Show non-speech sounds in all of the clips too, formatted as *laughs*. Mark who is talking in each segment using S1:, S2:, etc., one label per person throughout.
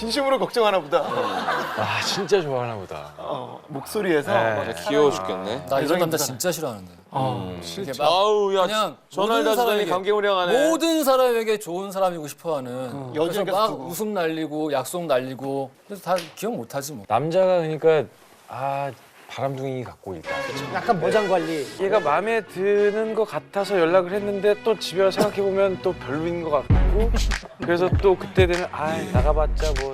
S1: 진심으로 걱정하나 보다.
S2: 아 진짜 좋아하나 보다.
S1: 어, 목소리에서
S2: 네.
S1: 맞아,
S3: 귀여워 죽겠네.
S4: 나 이런 남자. 진짜 싫어하는데.
S1: 어,
S4: 이렇게 막
S3: 아우 야
S4: 그냥
S3: 전화를
S4: 모든
S3: 다 주더니
S4: 사람에게-
S3: 감개무량하네.
S4: 모든 사람에게 좋은 사람이고 싶어하는. 그래서
S1: 여자가
S4: 막
S1: 쓰고.
S4: 웃음 날리고 약속 날리고. 그래서 다 기억 못하지 뭐.
S2: 남자가 그러니까 아 바람둥이 갖고 있다.
S1: 약간 모장 관리.
S2: 얘가 마음에 드는 것 같아서 연락을 했는데 또 집에 와서 생각해 보면 또 별로인 것 같고 그래서 또 그때 되면 아 나가봤자 뭐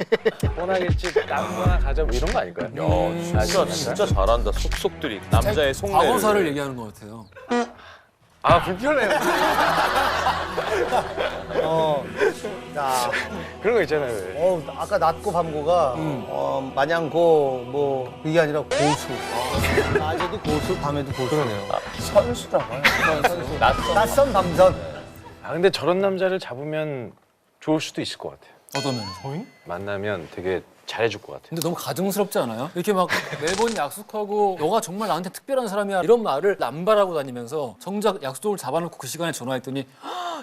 S2: 뻔하겠지 남거나 가자 뭐 이런 거 아닐까요?
S3: 야 진짜 진짜 잘한다. 속속들이 남자의 속내를.
S4: 과거사를 얘기하는 것 같아요.
S2: 아 불편해요.
S5: 어, 자,
S2: 그런 거 있잖아요. 왜.
S5: 어, 아까 낮고 밤고가 어, 마냥 고 뭐 그게 아니라 고수. 낮에도 고수, 밤에도 고수. 그러네요.
S3: 선수라고.
S5: 낯선 밤선.
S2: 아 근데 저런 남자를 잡으면 좋을 수도 있을 것 같아요.
S4: 어떤 면에서?
S2: 만나면 되게 잘해줄 것 같아요.
S4: 근데 너무 가증스럽지 않아요? 이렇게 막 매번 약속하고 너가 정말 나한테 특별한 사람이야 이런 말을 남발하고 다니면서 정작 약속을 잡아놓고 그 시간에 전화했더니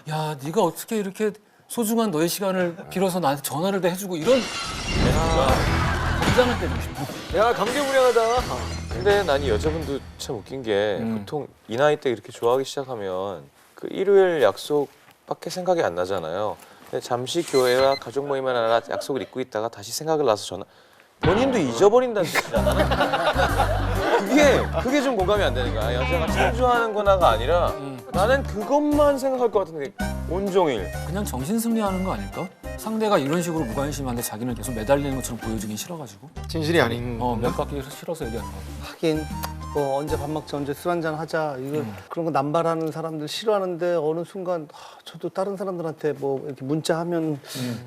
S4: 야 네가 어떻게 이렇게 소중한 너의 시간을 빌어서 나한테 전화를 다 해주고 이런 긴장을 때리고 싶어.
S3: 야 감개무량하다. 근데 난 이 여자분도 참 웃긴 게
S4: 음.
S3: 보통 이 나이 때 이렇게 좋아하기 시작하면 그 일요일 약속밖에 생각이 안 나잖아요. 근데 잠시 교회와 가족 모임을 하나 약속을 잊고 있다가 다시 생각을 나서 전화. 본인도 잊어버린다는 뜻이잖아. *laughs* 그게 그게 좀 공감이 안 되는 거야. 여자가 창조하는구나가 아니라
S4: 음.
S3: 나는 그것만 생각할 것 같은데 온종일.
S4: 그냥 정신 승리하는 거 아닐까? 상대가 이런 식으로 무관심한데 자기는 계속 매달리는 것처럼 보여주긴 싫어가지고
S1: 진실이 아닌.
S4: 어, 몇 바퀴 싫어서 얘기하는 거.
S5: 하긴 뭐 언제 밥 먹자, 언제 술 한잔 하자. 이거 그런 거 남발하는 사람들 싫어하는데 어느 순간 하, 저도 다른 사람들한테 뭐 이렇게 문자하면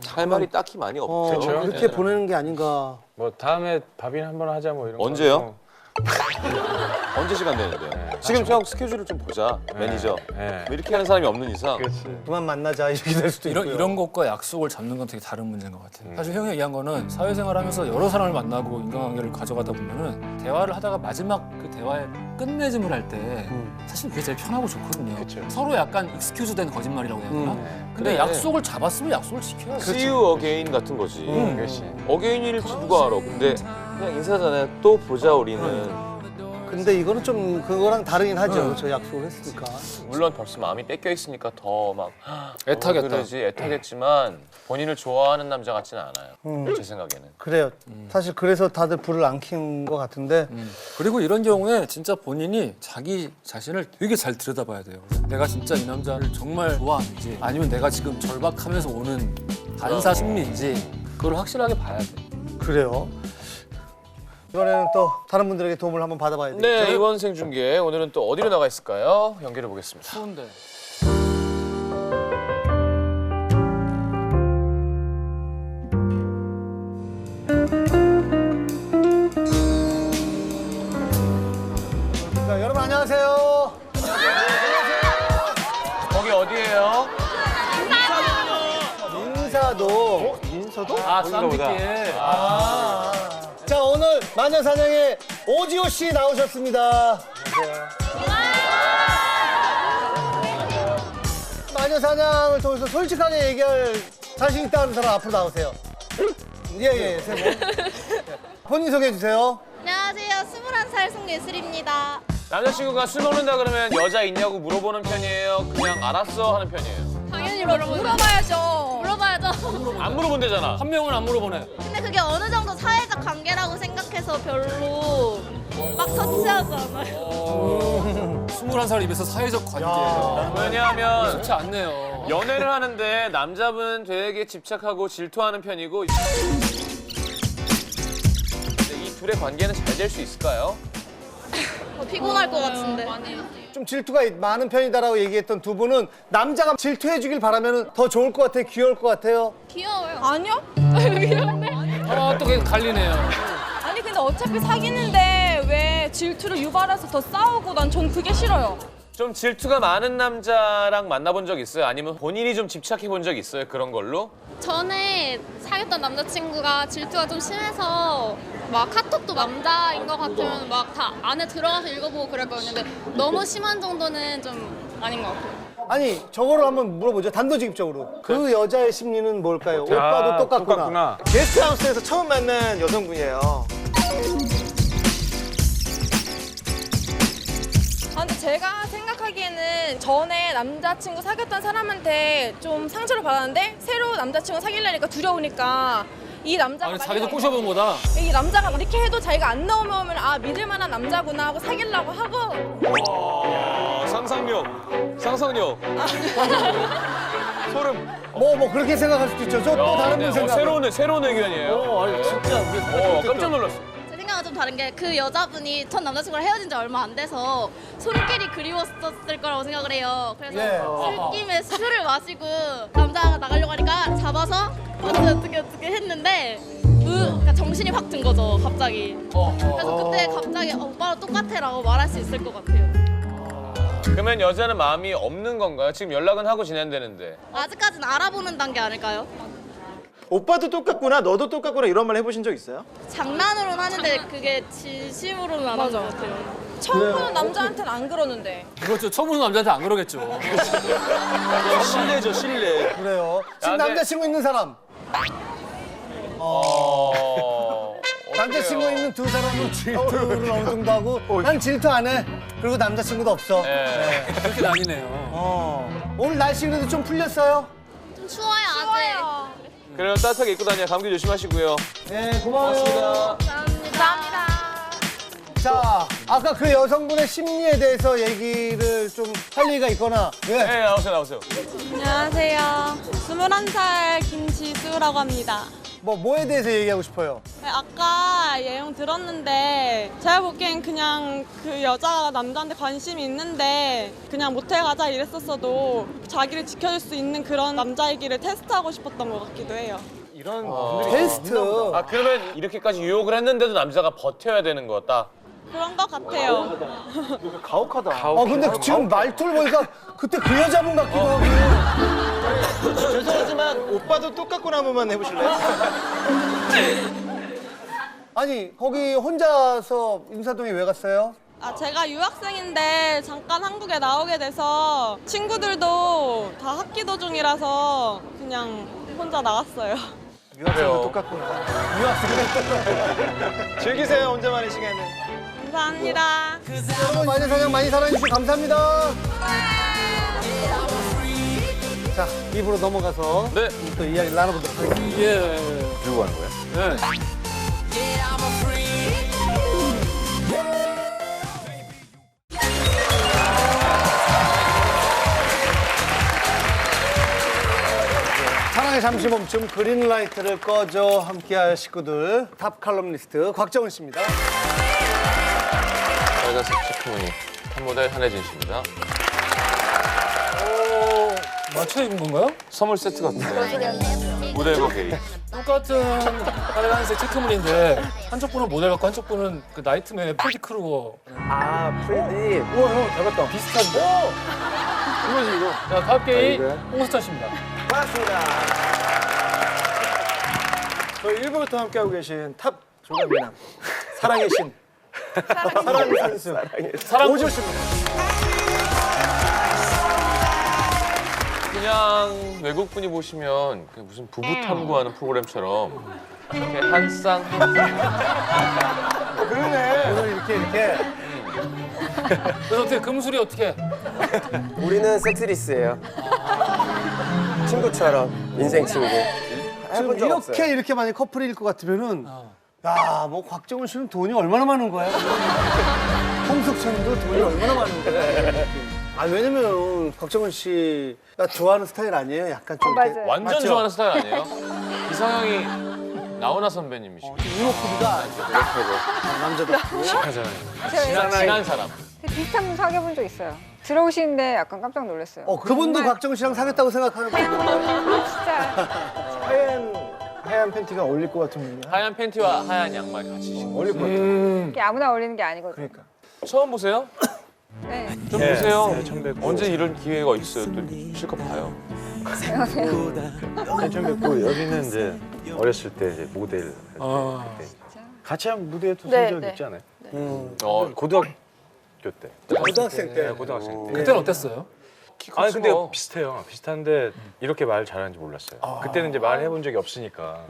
S3: 할 말이 딱히 많이
S5: 어,
S3: 없죠.
S5: 그렇게
S3: 네.
S5: 보내는 게 아닌가.
S2: 뭐 다음에 밥이나 한번 하자 뭐 이런 거.
S3: 언제요? *laughs* 언제 시간 되는데? 지금 형 스케줄을 좀 보자, 매니저.
S2: 네.
S3: 뭐 이렇게 하는 사람이 없는 이상.
S5: 그만 만나자 이렇게 될 수도
S4: 이런
S5: 있고요.
S4: 이런 것과 약속을 잡는 건 되게 다른 문제인 것 같아요. 사실 형이 얘기한 거는 사회생활 하면서 여러 사람을 만나고 인간관계를 가져가다 보면은 대화를 하다가 마지막 그 대화의 끝맺음을 할 때 사실 그게 제일 편하고 좋거든요.
S2: 그쵸.
S4: 서로 약간 익스큐즈 된 거짓말이라고 해야 되나? 근데
S3: 그래.
S4: 약속을 잡았으면 약속을 지켜야지.
S3: See you again 같은 거지.
S2: 그렇지.
S3: 어게인일지 누가 알아. 근데 그냥 인사잖아요. 또 보자 우리는.
S5: 근데 이거는 좀 그거랑 다르긴 하죠. 저 약속을 했으니까.
S3: 물론 벌써 마음이 뺏겨 있으니까 더 막 *gasps*
S4: 애타겠다.
S3: 그러지 애타겠지만 본인을 좋아하는 남자 같지는 않아요. 제 생각에는.
S5: 그래요. 사실 그래서 다들 불을 안 켜는 것 같은데
S4: 그리고 이런 경우에 진짜 본인이 자기 자신을 되게 잘 들여다봐야 돼요. 내가 진짜 이 남자를 정말 좋아하는지 아니면 내가 지금 절박하면서 오는 반사 심리인지 그걸 확실하게 봐야 돼.
S5: 그래요. 이번에는 또 다른 분들에게 도움을 한번 받아봐야 돼요.
S3: 네 이번 생중계 오늘은 또 어디로 나가 있을까요? 연결해 보겠습니다.
S4: 추운데.
S5: 자, 여러분 안녕하세요.
S3: 거기 어디예요?
S5: 인사도. 인사도?
S4: 아, 쌈비길.
S5: 마녀사냥의 오지호 씨 나오셨습니다. 마녀사냥을 통해서 솔직하게 얘기할 자신 있다는 사람 앞으로 나오세요. 예, 예, 세 분. 본인 소개해 주세요.
S6: 안녕하세요. 21살 송예슬입니다.
S3: 남자친구가 술 먹는다 그러면 여자 있냐고 물어보는 편이에요? 그냥 알았어 하는 편이에요?
S6: 당연히 물어봐야죠. 물어봐야죠.
S3: 안 물어본대잖아.
S4: 한 명은 안 물어보네.
S6: 근데 그게 어느 정도 사회적 관계라고 생각해서 별로 막 터치하지 않아요.
S4: 21살 입에서 사회적 관계.
S3: 왜냐하면
S4: 좋지 않네요.
S3: 연애를 하는데 남자분 되게 집착하고 질투하는 편이고 이 둘의 관계는 잘 될 수 있을까요?
S6: 어, 피곤할 것 같은데.
S5: 좀 질투가 많은 편이다라고 얘기했던 두 분은 남자가 질투해 주길 바라면 더 좋을 것 같아요? 귀여울 것 같아요?
S6: 귀여워요. 아니요? *laughs*
S4: 아, 또 계속 갈리네요.
S7: 아니 근데 어차피 사귀는데 왜 질투를 유발해서 더 싸우고 난 전 그게 싫어요.
S3: 좀 질투가 많은 남자랑 만나본 적 있어요? 아니면 본인이 좀 집착해 본 적 있어요? 그런 걸로?
S6: 전에 사귀었던 남자친구가 질투가 좀 심해서 막 카톡도 남자인 것 같으면 막 다 안에 들어가서 읽어보고 그랬거든요. 근데 너무 심한 정도는 좀 아닌 것 같아요.
S5: 아니 저거를 한번 물어보죠. 단도직입적으로. 그 여자의 심리는 뭘까요? 오빠도 똑같구나.
S2: 똑같구나.
S1: 게스트하우스에서 처음 만난 여성분이에요.
S7: 아, 근데 제가 생각하기에는 전에 남자친구 사귀었던 사람한테 좀 상처를 받았는데 새로 남자친구 사귀려니까 두려우니까 이 남자가
S4: 아니 자기도
S7: 만약에
S4: 꼬셔본 거다.
S7: 이 남자가 이렇게 해도 자기가 안 나오면 아 믿을 만한 남자구나 하고 사귀려고 하고
S3: 어, 상상력, 상상력. 소름.
S5: 뭐 뭐 그렇게 생각할 수도 있죠. 저또
S3: 야,
S5: 다른
S3: 네,
S5: 분
S3: 어,
S5: 생각.
S3: 새로운 새로운 의견이에요.
S2: 어, 아니 진짜 우리
S3: 어, 깜짝 놀랐어.
S6: 좀 다른 게 그 여자분이 전 남자친구랑 헤어진 지 얼마 안 돼서 손길이 그리웠었을 거라고 생각을 해요. 그래서
S5: 예.
S6: 술김에 술을 마시고 남자가 나가려고 하니까 잡아서 어떻게 어떻게 어떻게 했는데 으, 그러니까 정신이 확 든 거죠 갑자기. 그래서 그때 갑자기 어, 오빠랑 똑같아라고 말할 수 있을 것 같아요.
S3: 그러면 여자는 마음이 없는 건가요? 지금 연락은 하고 지낸다는데.
S6: 아직까지는 알아보는 단계 아닐까요?
S1: 오빠도 똑같구나, 너도 똑같구나 이런 말 해보신 적 있어요?
S6: 장난으로는 하는데 그게 진심으로는 안 하는 것 같아요.
S7: 처음 보는 남자한테는 안 그러는데
S4: 그렇죠. 처음 보는 남자한테 안 그러겠죠. *laughs*
S3: 신뢰죠, 신뢰.
S5: 그래요. 지금
S3: 야, 근데-
S5: 남자친구 있는 사람.
S3: 어.
S5: 남자친구
S3: 어떡해요.
S5: 있는 두 사람은 질투를 어느 정도 하고 난 질투 안 해. 그리고 남자친구도 없어.
S3: 네.
S4: 그렇게 나뉘네요.
S5: 어. 오늘 날씨 그래도 좀 풀렸어요?
S6: 좀 추워요 아직.
S3: 그럼 따뜻하게 입고 다녀. 감기 조심하시고요.
S5: 네, 고마워요.
S6: 감사합니다.
S5: 자, 아까 그 여성분의 심리에 대해서 얘기를 좀 할 얘기가 있거나. 예.
S3: 네, 나오세요, 나오세요.
S8: 안녕하세요. 21살 김지수라고 합니다.
S5: 뭐, 뭐에 대해서 얘기하고 싶어요?
S8: 네, 아까 내용 들었는데 제가 보기엔 그냥 그 여자가 남자한테 관심이 있는데 그냥 모텔 가자 이랬었어도 자기를 지켜줄 수 있는 그런 남자이기를 테스트하고 싶었던 것 같기도 해요.
S1: 이런
S5: 테스트.
S3: 아, 그러면 이렇게까지 유혹을 했는데도 남자가 버텨야 되는 거다.
S8: 그런 것 같아요. *laughs*
S1: 가혹하다.
S5: 아, 근데 지금 말투를 보니까 그때 그 여자분 같기도 하고.
S1: 오빠도 똑같구나 한 번만 해보실래요? *laughs*
S5: 아니, 거기 혼자서 인사동에 왜 갔어요?
S8: 아, 제가 유학생인데 잠깐 한국에 나오게 돼서 친구들도 다 학기 도 중이라서 그냥 혼자 나왔어요.
S1: 유학생도 똑같구나. 유학생도 *laughs* 즐기세요 혼자만의 시간을.
S8: 감사합니다.
S5: 여러분, 마녀 사냥 많이 사랑해주시고 감사합니다. 자, 입으로 넘어가서
S3: 네.
S5: 또 이야기를 나눠보도록 하겠습니다.
S4: 예.
S2: 들고 가는 거야?
S4: 네.
S5: 사랑의 잠시 멈춤 그린라이트를 꺼줘 함께할 식구들 탑 칼럼니스트 곽정은 씨입니다.
S3: 빨간색 체크무늬 탑모델 한혜진 씨입니다.
S4: 맞춰 입은 건가요?
S3: 선물 세트 같은데. 모델과 게이.
S4: 똑같은 빨간색 체크무늬인데 한쪽 분은 모델 같고 한쪽 분은 그 나이트맨의 프레디 크루거.
S2: 아 프레디. 우와 형 닮았다.
S4: 비슷한데?
S2: 이거지 이거.
S4: 자, 다음 게이
S2: 이거야?
S4: 홍수찬 씨입니다.
S1: 반갑습니다. 저희 1부부터 함께하고 계신 탑 조감미남 사랑의 신 사랑의 선수
S4: 사랑
S1: 오조 씨입니다.
S3: 그냥 외국 분이 보시면 그냥 무슨 부부 탐구하는 프로그램처럼 이렇게 한쌍
S5: 오늘 이렇게 이렇게
S4: 그래서 어떻게 금술이 어떻게?
S9: 우리는 섹스리스예요. 친구처럼 인생 친구.
S5: 지금 이렇게
S9: 없어요.
S5: 이렇게 만약 커플일 것 같으면은 야뭐 곽정은 씨는 돈이 얼마나 많은 거야? 홍석천도 돈이 얼마나 많은 거야? *laughs* 아 왜냐면 곽정은 씨가 좋아하는 스타일 아니에요? 약간 좀 이렇게
S3: 완전
S5: 맞죠?
S3: 좋아하는 스타일 아니에요? 이상형이 나훈아 선배님이시고
S5: 이목구비가 남자답고
S3: 친한, 친한 사람.
S10: 비슷한 분 사귀어본 적 있어요. 들어오시는데 약간 깜짝 놀랐어요.
S5: 어 그분도
S10: 정말
S5: 곽정은 씨랑 사귀었다고 생각하는 분인가요?
S10: 진짜 *laughs*
S1: 하얀 하얀 팬티가 어울릴 것 같은 분이야.
S3: 하얀 팬티와 하얀 양말 같이 신고.
S1: 어울릴 것 같아.
S10: 이게 아무나 어울리는 게 아니거든요.
S1: 그러니까.
S3: 처음 보세요?
S10: 네.
S3: 좀 보세요. 언제 이런 기회가 있어요? 또 실컷 봐요.
S2: 처음 뵙고 여기는 이제 어렸을 때 이제 모델
S4: 아.
S2: 같이 한 무대에도
S8: 네,
S2: 쓴적
S8: 네.
S2: 있지 않아요?
S3: 어,
S2: 고등학교 때.
S5: 고등학생 때
S2: 고등학생 때.
S4: 그때는 어땠어요?
S3: 키
S2: 아니 근데
S3: 뭐.
S2: 비슷해요. 비슷한데 이렇게 말 잘하는지 몰랐어요. 그때는 이제 말 해본 적이 없으니까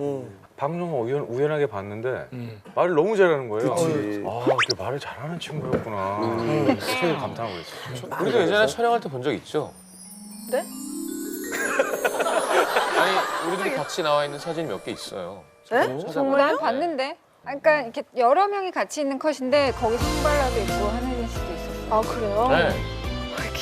S2: 방송 우연, 우연하게 봤는데 말을 너무 잘하는 거예요.
S9: 그치.
S2: 아, 그 말을 잘하는 친구였구나. 되게 감탄하고 있어요.
S3: 우리도 예전에 촬영할 때 본 적 있죠?
S7: 네?
S3: 아니 우리들이 같이 나와 있는 사진 몇 개 있어요.
S7: 네? 정말요?
S10: 난 봤는데. 아, 그러니까 이렇게 여러 명이 같이 있는 컷인데 거기 손발라도 있고 하는 시도 있었어.
S7: 아 그래요?
S3: 네.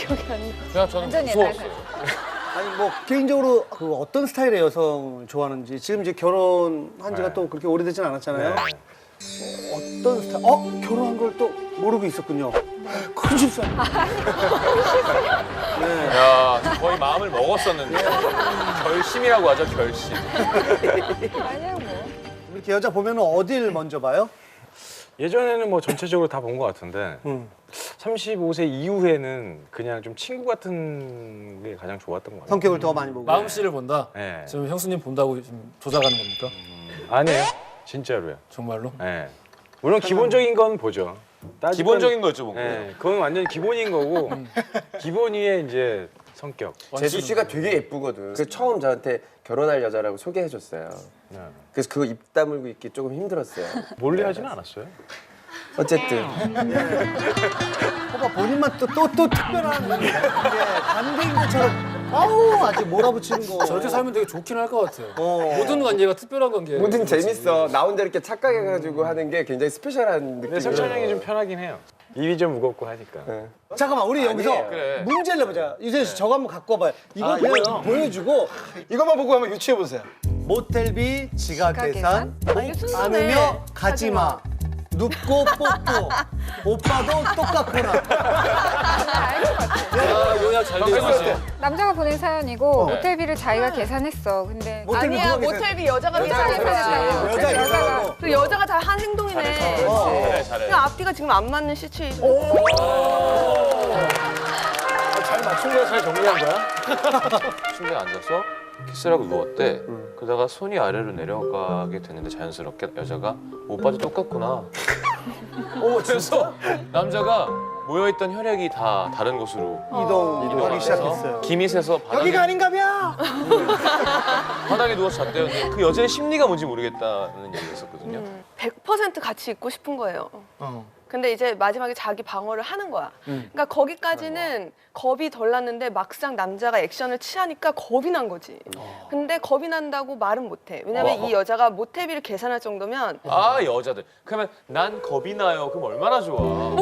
S7: 기억이 안 나.
S3: 그냥 저는
S10: 완전
S3: 무서웠어요. *laughs*
S5: 아니 뭐 개인적으로 그 어떤 스타일의 여성을 좋아하는지 지금 이제 결혼한 지가
S2: 네.
S5: 또 그렇게 오래되진 않았잖아요.
S2: 네.
S5: 어떤 스타일? 어 결혼한 걸 또 모르고 있었군요. *laughs* 큰 실수. *laughs* 네.
S3: 야 거의 마음을 먹었었는데 결심이라고 하죠 결심.
S10: 아니야 뭐.
S5: 이렇게 여자 보면 어딜 먼저 봐요?
S2: 예전에는 뭐 전체적으로 다 본 것 같은데
S5: 음.
S2: 35세 이후에는 그냥 좀 친구 같은 게 가장 좋았던 것 같아요.
S5: 성격을 더 많이 보고.
S4: 마음 씨를 본다.
S2: 네.
S4: 지금 형수님 본다고 지금 조작하는 겁니까?
S2: 아니에요. 진짜로요.
S4: 정말로?
S2: 네. 물론 기본적인 건 보죠. 따지면-
S3: 기본적인 거죠 뭐.
S2: 네, 그건 완전 기본인 거고 기본 위에 이제 성격.
S9: 제수 씨가 되게 예쁘거든. 그 처음 저한테 결혼할 여자라고 소개해줬어요.
S2: 네.
S9: 그래서 그거 입 다물고 있기 조금 힘들었어요.
S2: 몰래 하지는 않았어요.
S9: 어쨌든
S5: 봐봐 본인만 또 또 또 특별한 게 반대인 것처럼 아우 아직 몰아붙이는 거.
S4: 저렇게 살면 되게 좋긴 할 것 같아요.
S5: 어.
S4: 모든 관계가 특별한 관계.
S9: 뭐든 재밌어. 나 혼자 이렇게 착각해가지고 하는 게 굉장히 스페셜한
S2: 근데
S9: 느낌이에요.
S2: 석찬 형이 좀 편하긴 해요. 입이 좀 무겁고 하니까.
S9: 네.
S5: 잠깐만 우리 여기서.
S3: 그래.
S5: 문제를 내보자. 유재 씨 저거 한번 갖고 와봐요. 이거
S1: 아,
S5: 그냥
S1: 이거요?
S5: 보여주고
S1: 이것만 보고 한번 유추해 보세요.
S5: 모텔비 지각
S10: 지각
S5: 계산
S7: 순서네.
S5: 않으며 가지마. 눕고 뽑고 오빠도 똑같구나.
S4: 아, 요약 잘 되어 있어.
S10: 남자가 보낸 사연이고
S3: 네.
S10: 모텔비를 자기가 계산했어. 근데
S5: 모텔비
S7: 아니야
S5: 누가 계산-
S7: 모텔비 여자가.
S10: 계산했다고.
S5: 여자 계산하고
S7: 그 여자가 다 한 행동이네.
S5: 어.
S3: 잘해 잘해.
S7: 그냥 앞뒤가 지금 안 맞는 시츄에이션.
S1: 잘 맞춘 거야? 잘 정리한 거야? *laughs*
S3: 침대에 앉아서 키스라고 누웠대. 그러다가 손이 아래로 내려가게 됐는데 자연스럽게 여자가 오빠도 똑같구나. 오 그래서 남자가 모여있던 혈액이 다 다른 곳으로
S5: 이동 이동하기 시작했어요.
S3: 새서 바닥에,
S1: 여기가 아닌가벼.
S3: 바닥에 누워서 잤대요. 근데 그 여자의 심리가 뭔지 모르겠다는 얘기가 있었거든요.
S7: 100% 같이 있고 싶은 거예요.
S5: 어.
S7: 근데 이제 마지막에 자기 방어를 하는 거야. 그러니까 거기까지는 겁이 덜 났는데 막상 남자가 액션을 취하니까 겁이 난 거지. 근데 겁이 난다고 말은 못해. 왜냐면
S3: 어.
S7: 이 여자가 모텔비를 계산할 정도면
S3: 아 여자들. 그러면 난 겁이 나요. 그럼 얼마나 좋아.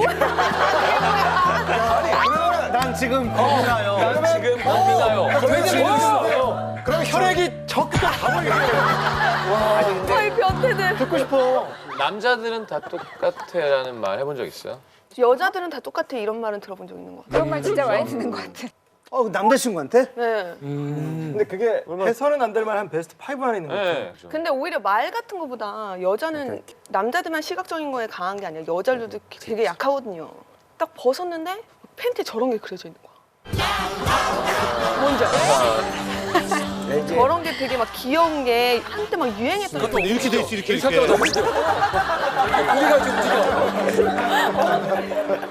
S5: 난 지금 겁이 나요.
S3: 난 지금 겁이 나요.
S1: 그럼 혈액이 적극 가버리겠 네.
S7: 변태들.
S1: 듣고 싶어.
S3: 남자들은 다 똑같아라는 말 해본 적 있어요?
S7: 여자들은 다 똑같아 이런 말은 들어본 적 있는 것 같아.
S10: 그런 말 진짜 많이 듣는 것 같아.
S5: 어 남자친구한테?
S7: 네.
S1: 근데 그게 해서는 안 될 만한 베스트 5 안에 있는 거 같아요.
S3: 네.
S7: 근데 오히려 말 같은 거보다 여자는 남자들만 시각적인 거에 강한 게 아니라 여자들도 되게 약하거든요. 딱 벗었는데 팬티 저런 게 그려져 있는 거야. 뭔지 알아? 저런 게 되게 막 귀여운 게 한때 막 유행했던 거.
S5: 이렇게 돼 있어 이렇게 이렇게.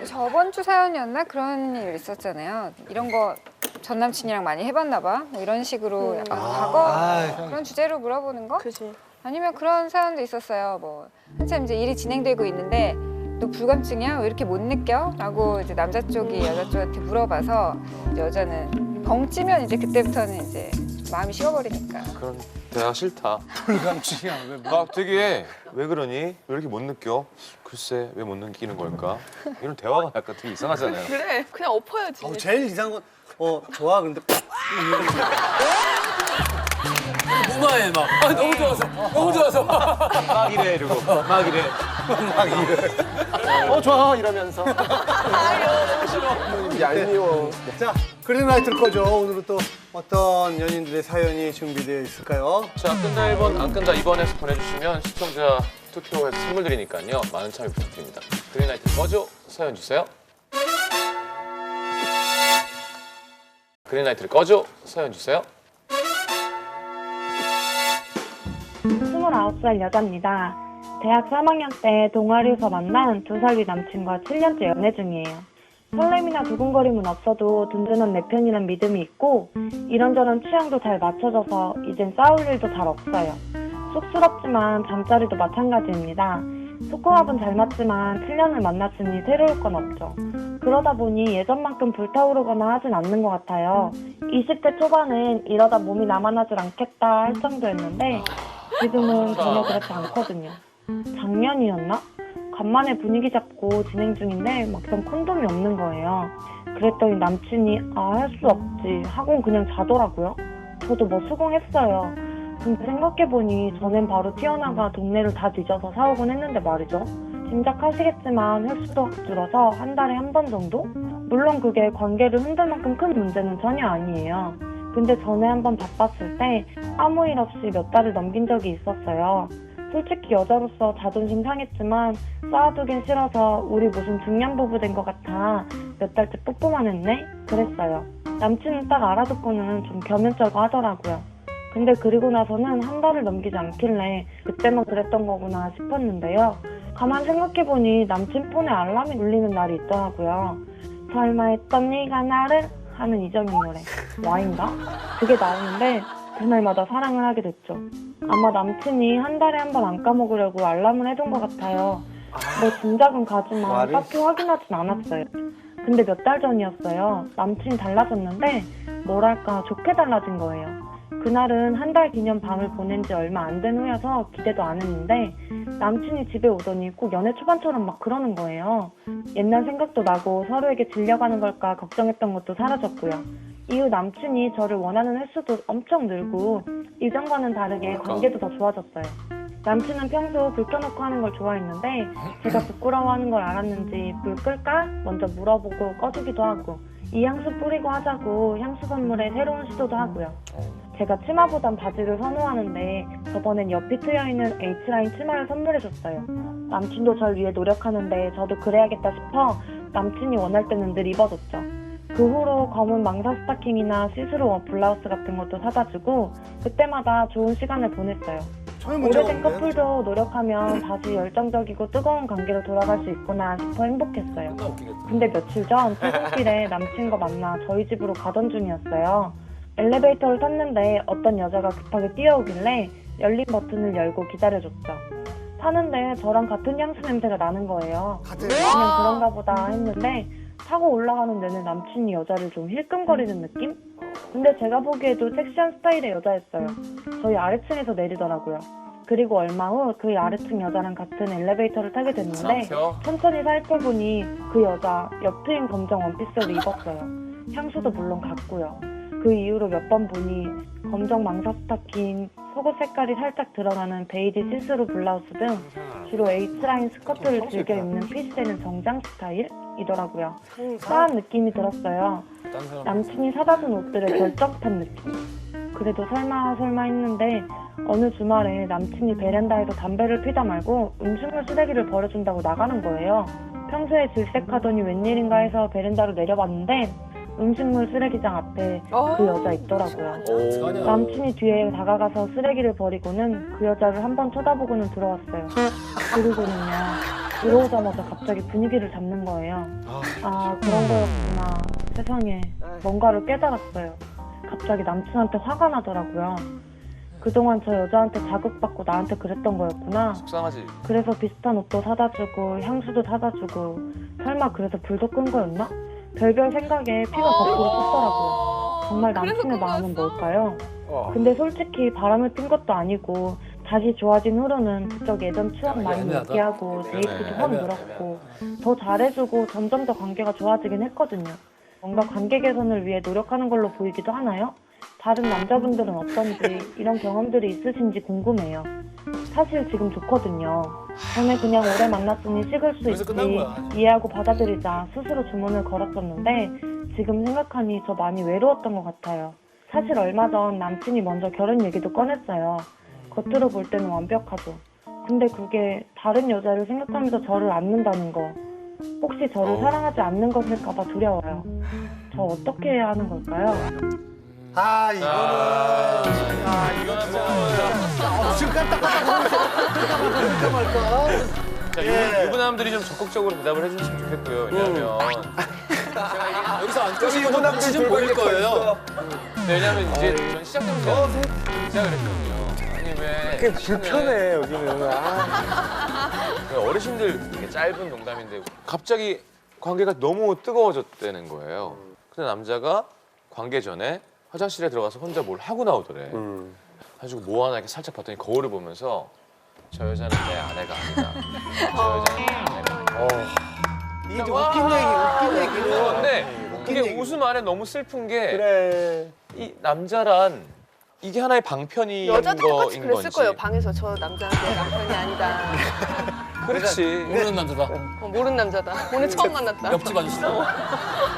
S5: *laughs*
S10: 저번 주 사연이었나 그런 일 있었잖아요. 이런 거 전 남친이랑 많이 해봤나 봐. 뭐 이런 식으로 약간 과거 그런 주제로 물어보는 거?
S7: 그지.
S10: 아니면 그런 사연도 있었어요. 뭐 한참 이제 일이 진행되고 있는데 너 불감증이야? 왜 이렇게 못 느껴? 라고 이제 남자 쪽이 여자 쪽한테 물어봐서 이제 여자는 벙 찌면 이제 그때부터는 이제 마음이 식어버리니까.
S3: 그런 대화가 싫다.
S5: 불감증이야. 왜 뭐.
S3: 막 되게 왜 그러니? 왜 이렇게 못 느껴? 글쎄 왜 못 느끼는 걸까? 이런 대화가 약간 되게 이상하잖아요.
S7: 그래. 그냥 엎어야지.
S5: 어, 제일 이상한 건 어, 좋아. 근데
S4: 무마해 막. 아, 너무 좋아서. 너무 좋아서.
S3: 막 이래 이러고 막 이래.
S1: 어 좋아 이러면서.
S9: 얄미워.
S5: 자, 그린라이트를 꺼줘. 오늘은 또 어떤 연인들의 사연이 준비되어 있을까요?
S3: 자 끈다 1번 안 끈다 2번에서 보내주시면 시청자 투표해서 선물 드리니까요. 많은 참여 부탁드립니다. 그린라이트 꺼줘 사연 주세요. 그린라이트를 꺼줘 사연 주세요.
S11: 29살 여자입니다. 대학 3학년 때 동아리에서 만난 두살위 남친과 7년째 연애 중이에요. 설렘이나 두근거림은 없어도 든든한 내 편이란 믿음이 있고 이런저런 취향도 잘 맞춰져서 이젠 싸울 일도 잘 없어요. 쑥스럽지만 잠자리도 마찬가지입니다. 속궁합은 잘 맞지만 7년을 만났으니 새로울 건 없죠. 그러다 보니 예전만큼 불타오르거나 하진 않는 것 같아요. 20대 초반엔 이러다 몸이 남아나질 않겠다 할 정도였는데 지금은 전혀 그렇지 않거든요. 작년이었나? 간만에 분위기 잡고 진행 중인데 막상 콘돔이 없는 거예요. 그랬더니 남친이 아 할 수 없지 하고 그냥 자더라고요. 저도 뭐 수긍했어요. 근데 생각해보니 전엔 바로 튀어나가 동네를 다 뒤져서 사오곤 했는데 말이죠. 짐작하시겠지만 횟수도 확 줄어서 한 달에 한 번 정도? 물론 그게 관계를 흔들 만큼 큰 문제는 전혀 아니에요. 근데 전에 한번 바빴을 때 아무 일 없이 몇 달을 넘긴 적이 있었어요. 솔직히 여자로서 자존심 상했지만 쌓아두긴 싫어서 우리 무슨 중년 부부 된 것 같아 몇 달째 뽀뽀만 했네? 그랬어요. 남친은 딱 알아듣고는 좀 겸연쩍어 하더라고요. 근데 그리고 나서는 한 달을 넘기지 않길래 그때만 그랬던 거구나 싶었는데요. 가만 생각해보니 남친 폰에 알람이 울리는 날이 있더라고요. 설마 했던 네가 나를 하는 이정현 노래 와인가? 그게 나오는데 그날마다 사랑을 하게 됐죠. 아마 남친이 한 달에 한 번 안 까먹으려고 알람을 해둔 것 같아요. 뭐 짐작은 가지만? 딱히 확인하진 않았어요. 근데 몇 달 전이었어요. 남친이 달라졌는데 뭐랄까 좋게 달라진 거예요. 그날은 한 달 기념 밤을 보낸 지 얼마 안 된 후여서 기대도 안 했는데 남친이 집에 오더니 꼭 연애 초반처럼 막 그러는 거예요. 옛날 생각도 나고 서로에게 질려가는 걸까 걱정했던 것도 사라졌고요. 이후 남친이 저를 원하는 횟수도 엄청 늘고 이전과는 다르게 관계도 더 좋아졌어요. 남친은 평소 불 켜놓고 하는 걸 좋아했는데 제가 부끄러워하는 걸 알았는지 불 끌까? 먼저 물어보고 꺼주기도 하고 이 향수 뿌리고 하자고 향수 선물에 새로운 시도도 하고요. 제가 치마보단 바지를 선호하는데 저번엔 옆이 트여있는 H라인 치마를 선물해줬어요. 남친도 절 위해 노력하는데 저도 그래야겠다 싶어 남친이 원할 때는 늘 입어줬죠. 그 후로 검은 망사 스타킹이나 시스루 블라우스 같은 것도 사다 주고 그때마다 좋은 시간을 보냈어요.
S1: 전혀
S11: 오래된
S1: 없는데.
S11: 커플도 노력하면 다시 열정적이고 뜨거운 관계로 돌아갈 수 있구나 싶어 행복했어요. 근데 며칠 전 퇴근길에 남친과 만나 저희 집으로 가던 중이었어요. 엘리베이터를 탔는데 어떤 여자가 급하게 뛰어오길래 열린 버튼을 열고 기다려줬죠. 타는데 저랑 같은 향수 냄새가 나는 거예요. 그냥 그런가 보다 했는데 타고 올라가는 내내 남친이 여자를 좀 힐끔거리는 느낌? 근데 제가 보기에도 섹시한 스타일의 여자였어요. 저희 아래층에서 내리더라고요. 그리고 얼마 후 그 아래층 여자랑 같은 엘리베이터를 타게 됐는데 천천히 살펴보니 그 여자 옆 트임 검정 원피스를 입었어요. 향수도 물론 같고요. 그 이후로 몇 번 보니 검정 망사 스타킹, 속옷 색깔이 살짝 드러나는 베이지 시스루 블라우스 등 주로 H라인 스커트를 즐겨 입는 핏되는 정장 스타일이더라고요. 싸한 느낌이 들었어요. 남친이 사다 준 옷들의 결정판 느낌. 그래도 설마 설마 했는데 어느 주말에 남친이 베란다에서 담배를 피다 말고 음식물 쓰레기를 버려준다고 나가는 거예요. 평소에 질색하더니 웬일인가 해서 베란다로 내려봤는데 음식물 쓰레기장 앞에 그 여자 있더라고요. 남친이 뒤에 다가가서 쓰레기를 버리고는 그 여자를 한 번 쳐다보고는 들어왔어요. 그리고는요, 들어오자마자 갑자기 분위기를 잡는 거예요. 아, 그런 거였구나. 세상에. 뭔가를 깨달았어요. 갑자기 남친한테 화가 나더라고요. 그동안 저 여자한테 자극받고 나한테 그랬던 거였구나.
S3: 속상하지.
S11: 그래서 비슷한 옷도 사다 주고 향수도 사다 주고 설마 그래서 불도 끈 거였나? 별별 생각에 피가 거꾸로 솟더라고요. 정말 남친의 마음은 뭘까요? 근데 솔직히 바람을 핀 것도 아니고 다시 좋아진 후로는 그쪽 예전 추억 많이
S4: 애매하다.
S11: 얘기하고 데이트도 확 늘었고 더 잘해주고 점점 더 관계가 좋아지긴 했거든요. 뭔가 관계 개선을 위해 노력하는 걸로 보이기도 하나요? 다른 남자분들은 어떤지 이런 경험들이 있으신지 궁금해요. 사실 지금 좋거든요. 전에 그냥 오래 만났으니 식을 수 있지 이해하고 받아들이자 스스로 주문을 걸었었는데 지금 생각하니 저 많이 외로웠던 것 같아요. 사실 얼마 전 남친이 먼저 결혼 얘기도 꺼냈어요. 겉으로 볼 때는 완벽하죠. 근데 그게 다른 여자를 생각하면서 저를 안는다는 거. 혹시 저를 사랑하지 않는 것일까봐 두려워요. 저 어떻게 해야 하는 걸까요?
S1: 아 이거는 아 이거는 뭐 아, 지금 깜짝깜짝 그럴까 말까
S3: 자,
S1: 예.
S3: 유, 유부남들이 좀 적극적으로 대답을 해주셨으면 좋겠고요. 왜냐하면
S4: 여기서 안 끄시고 혹시 좀 보일 거예요.
S9: 왜냐면 이제 전 시작되면서 시작을 했거든요. 아니 왜?
S5: 그게 불편해 여기는. 아.
S3: 어르신들 되게 짧은 농담인데 갑자기 관계가 너무 뜨거워졌다는 거예요. 근데 남자가 관계 전에 화장실에 들어가서 혼자 뭘 하고 나오더래.
S12: 음.
S3: 가지고 뭐 하나 이렇게 살짝 봤더니 거울을 보면서 저 여자는 내 아내가 아니다. *laughs* 저 여자는 내 아내가 아니다.
S5: 이게 좀 웃긴 얘기, 웃긴 얘기는.
S3: 근데
S5: 웃긴
S3: 이게
S5: 얘기.
S3: 웃음 안에 너무 슬픈 게이
S5: 그래.
S3: 남자란 이게 하나의 방편인
S1: 여자도 똑같이
S3: 거인
S1: 그랬을
S3: 건지.
S1: 거예요. 방에서 저 남자는 내 남편이 아니다.
S3: 그렇지.
S4: 모르는 남자다.
S1: 어, 모르는 남자다. 오늘 처음 만났다.
S4: 옆집 아저씨다.